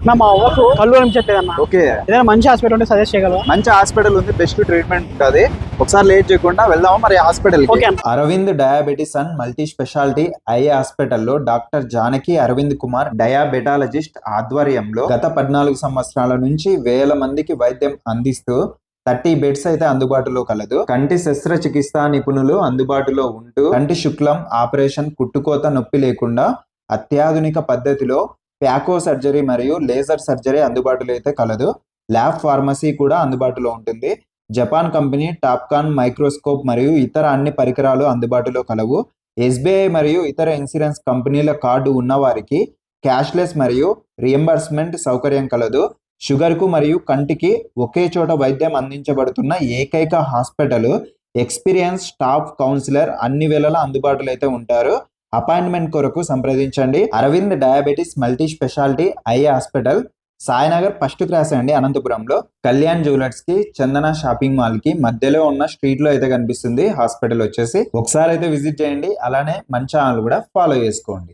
నా మా అవ్వకు కళ్ళు అనిపించట్లేదన్న ఓకే. ఏదైనా మంచి హాస్పిటల్ ఉంటే సజెస్ట్ చేయగలవా? మంచి హాస్పిటల్ ఉంది బెస్ట్ ట్రీట్మెంట్ ఉంటుంది. ఒకసారి లేట్ చేయకుండా వెళ్దామా మరి hospital Aravind diabetes and multi speciality eye హాస్పిటల్లో డాక్టర్ జానకి అరవింద్ కుమార్ డయాబెటాలజిస్ట్ ఆధ్వర్యంలో గత పద్నాలుగు సంవత్సరాల నుంచి వేల మందికి వైద్యం అందిస్తూ థర్టీ బెడ్స్ అయితే అందుబాటులో కలదు. కంటి శస్త్రచికిత్స నిపుణులు అందుబాటులో ఉంటూ కంటి శుక్లం ఆపరేషన్ కుట్టుకోత నొప్పి లేకుండా అత్యాధునిక పద్ధతిలో ప్యాకో సర్జరీ మరియు లేజర్ సర్జరీ అందుబాటులో అయితే కలదు. ల్యాబ్ ఫార్మసీ కూడా అందుబాటులో ఉంటుంది. జపాన్ కంపెనీ టాప్కాన్ మైక్రోస్కోప్ మరియు ఇతర అన్ని పరికరాలు అందుబాటులో కలవు. ఎస్బీఐ మరియు ఇతర ఇన్సూరెన్స్ కంపెనీల కార్డు ఉన్నవారికి క్యాష్లెస్ మరియు రియంబర్స్మెంట్ సౌకర్యం కలదు. షుగర్కు మరియు కంటికి ఒకే చోట వైద్యం అందించబడుతున్న ఏకైక హాస్పిటల్ ఎక్స్పీరియన్స్ స్టాఫ్ కౌన్సిలర్ అన్ని వేళలా అందుబాటులో అయితే ఉంటారు. అపాయింట్మెంట్ కొరకు సంప్రదించండి. Aravind diabetes multi speciality eye hospital Sainagar first cross అండి అనంతపురంలో. కళ్యాణ్ జ్యువెలర్స్కి చందన షాపింగ్ మాల్కి మధ్యలో ఉన్న స్ట్రీట్లో అయితే కనిపిస్తుంది హాస్పిటల్ వచ్చేసి. ఒకసారి అయితే విజిట్ చేయండి. అలానే మన ఛానల్ కూడా ఫాలో చేసుకోండి.